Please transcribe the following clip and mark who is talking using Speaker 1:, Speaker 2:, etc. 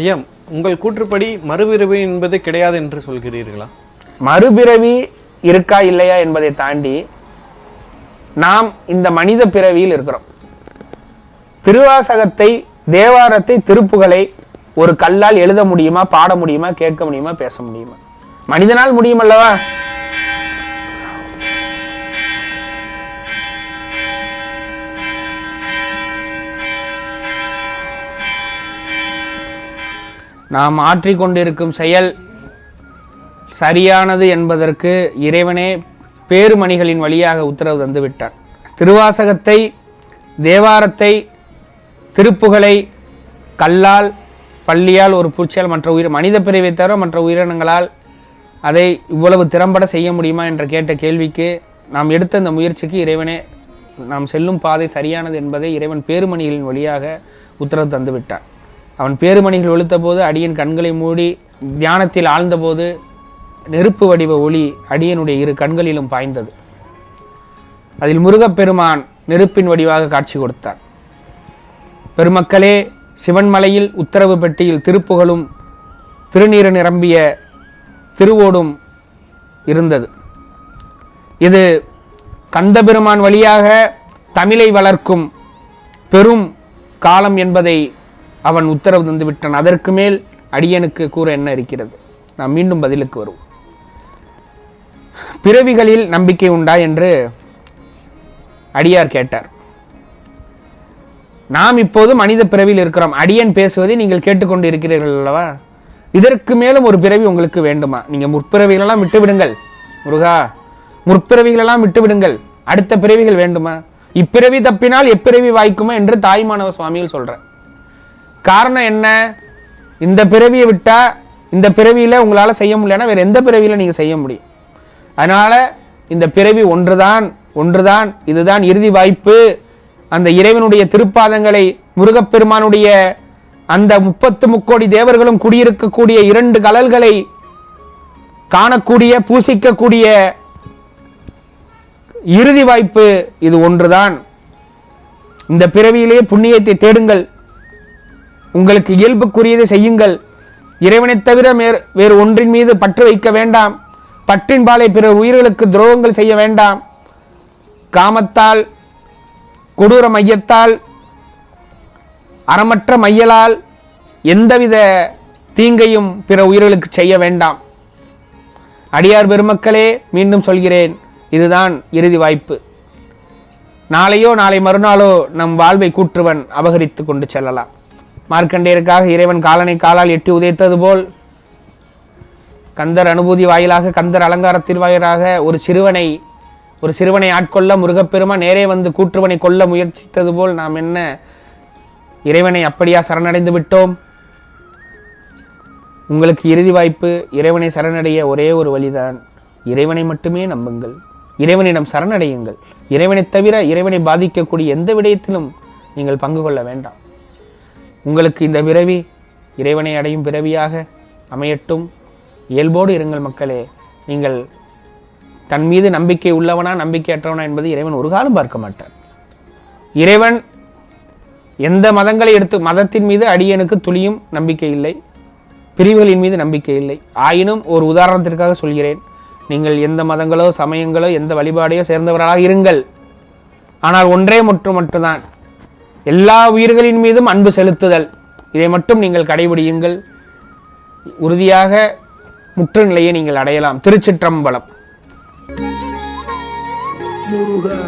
Speaker 1: ஐயா உங்கள் கூற்றுப்படி மறுபிறவி என்பது கிடையாது என்று சொல்கிறீர்களா?
Speaker 2: மறுபிறவி இருக்கா இல்லையா என்பதை தாண்டி நாம் இந்த மனித பிறவியில் இருக்கிறோம். திருவாசகத்தை தேவாரத்தை திருப்புகளை ஒரு கல்லால் எழுத முடியுமா பாட முடியுமா கேட்க முடியுமா பேச முடியுமா? மனிதனால் முடியுமல்லவா? நாம் ஆற்றிக்கொண்டிருக்கும் செயல் சரியானது என்பதற்கு இறைவனே பேருமணிகளின் வழியாக உத்தரவு தந்துவிட்டான் திருவாசகத்தை தேவாரத்தை திருப்புகளை கல்லால் பள்ளியால் ஒரு பூச்சியால் மற்ற உயிர் மனித பிரிவை தவிர மற்ற உயிரினங்களால் அதை இவ்வளவு திறம்பட செய்ய முடியுமா என்ற கேட்ட கேள்விக்கு நாம் எடுத்த இந்த முயற்சிக்கு இறைவனே நாம் செல்லும் பாதை சரியானது என்பதை இறைவன் பேருமணிகளின் வழியாக உத்தரவு தந்துவிட்டான் அவன் பேருமணிகள் ஒழுத்தபோது அடியின் கண்களை மூடி தியானத்தில் ஆழ்ந்தபோது நெருப்பு வடிவ ஒளி அடியனுடைய இரு கண்களிலும் பாய்ந்தது. அதில் முருகப்பெருமான் நெருப்பின் வடிவாக காட்சி கொடுத்தார். பெருமக்களே சிவன்மலையில் உத்தரவு பெட்டியில் திருப்புகழும் திருநீறு நிரம்பிய திருவோடும் இருந்தது. இது கந்தபெருமான் வழியாக தமிழை வளர்க்கும் பெரும் காலம் என்பதை அவன் உத்தரவு தந்து விட்டான் அதற்கு மேல் அடியனுக்கு கூற என்ன இருக்கிறது? நாம் மீண்டும் பதிலுக்கு வருவோம். பிறவிகளில் நம்பிக்கை உண்டா என்று அடியார் கேட்டார். நாம் இப்போது மனித பிறவியில் இருக்கிறோம். அடியன் பேசுவதை நீங்கள் கேட்டுக்கொண்டு இருக்கிறீர்கள் அல்லவா? இதற்கு மேலும் ஒரு பிறவி உங்களுக்கு வேண்டுமா? நீங்க முற்பிறவிகளெல்லாம் விட்டு விடுங்கள் முருகா முற்பிறவிகளெல்லாம் விட்டு விடுங்கள் அடுத்த பிறவிகள் வேண்டுமா? இப்பிறவி தப்பினால் எப்பிறவி வாய்க்குமா? என்று தாய்மானவ சுவாமிகள் சொல்றேன் காரணம் என்ன? இந்த பிறவியை விட்டால் இந்த பிறவியில் உங்களால் செய்ய முடியலன்னா வேறு எந்த பிறவியில நீங்கள் செய்ய முடியும்? அதனால் இந்த பிறவி ஒன்று தான் ஒன்று தான் இதுதான் இறுதி வாய்ப்பு. அந்த இறைவனுடைய திருப்பாதங்களை முருகப்பெருமானுடைய அந்த முப்பத்து முக்கோடி தேவர்களும் குடியிருக்கக்கூடிய இரண்டு கலல்களை காணக்கூடிய பூசிக்கக்கூடிய இறுதி வாய்ப்பு இது ஒன்றுதான். இந்த பிறவியிலே புண்ணியத்தை தேடுங்கள். உங்களுக்கு இயல்புக்குரியதை செய்யுங்கள். இறைவனைத் தவிர வேறு ஒன்றின் மீது பற்று வைக்க வேண்டாம். பற்றின்பாலை பிறர் உயிர்களுக்கு துரோகங்கள் செய்ய வேண்டாம். காமத்தால் கொடூர மையத்தால் அறமற்ற மையலால் எந்தவித தீங்கையும் பிற உயிர்களுக்கு செய்ய வேண்டாம். அடியார் பெருமக்களே மீண்டும் சொல்கிறேன் இதுதான் இறுதி வாய்ப்பு. நாளையோ நாளை மறுநாளோ நம் வாழ்வை கூற்றுவன் அபகரித்து கொண்டு செல்லலாம். மார்க்கண்டேயருக்காக இறைவன் காலனை காலால் எட்டி உதைத்தது போல் கந்தர் அனுபூதி வாயிலாக கந்தர் அலங்காரத்தின் வாயிலாக ஒரு சிறுவனை ஒரு சிறுவனை ஆட்கொள்ள முருகப்பெருமா நேரே வந்து கூற்றுவனை கொல்ல முயற்சித்தது போல் நாம் என்ன? இறைவனை அப்படியா சரணடைந்து விட்டோம்? உங்களுக்கு இறுதி வாய்ப்பு இறைவனை சரணடைய ஒரே ஒரு வழிதான். இறைவனை மட்டுமே நம்புங்கள். இறைவனிடம் சரணடையுங்கள். இறைவனை தவிர இறைவனை பாதிக்கக்கூடிய எந்த விடயத்திலும் நீங்கள் பங்கு கொள்ள வேண்டாம். உங்களுக்கு இந்த பிறவி இறைவனை அடையும் பிறவியாக அமையட்டும். இயல்போடு இருங்கள் மக்களே. நீங்கள் தன் மீது நம்பிக்கை உள்ளவனா நம்பிக்கையற்றவனா என்பது இறைவன் ஒரு காலம் பார்க்க மாட்டார் இறைவன் எந்த மதங்களை எடுத்து மதத்தின் மீது அடியனுக்கு துளியும் நம்பிக்கை இல்லை. பிரிவுகளின் மீது நம்பிக்கை இல்லை. ஆயினும் ஒரு உதாரணத்திற்காக சொல்கிறேன். நீங்கள் எந்த மதங்களோ சமயங்களோ எந்த வழிபாடையோ சேர்ந்தவர்களாக இருங்கள். ஆனால் ஒன்றே முற்று மட்டும்தான். எல்லா உயிர்களின் மீதும் அன்பு செலுத்துதல். இதை மட்டும் நீங்கள் கடைபிடியுங்கள். உறுதியாக முற்று நிலையை நீங்கள் அடையலாம். திருச்சிற்றம்பலம்.
Speaker 3: முருகா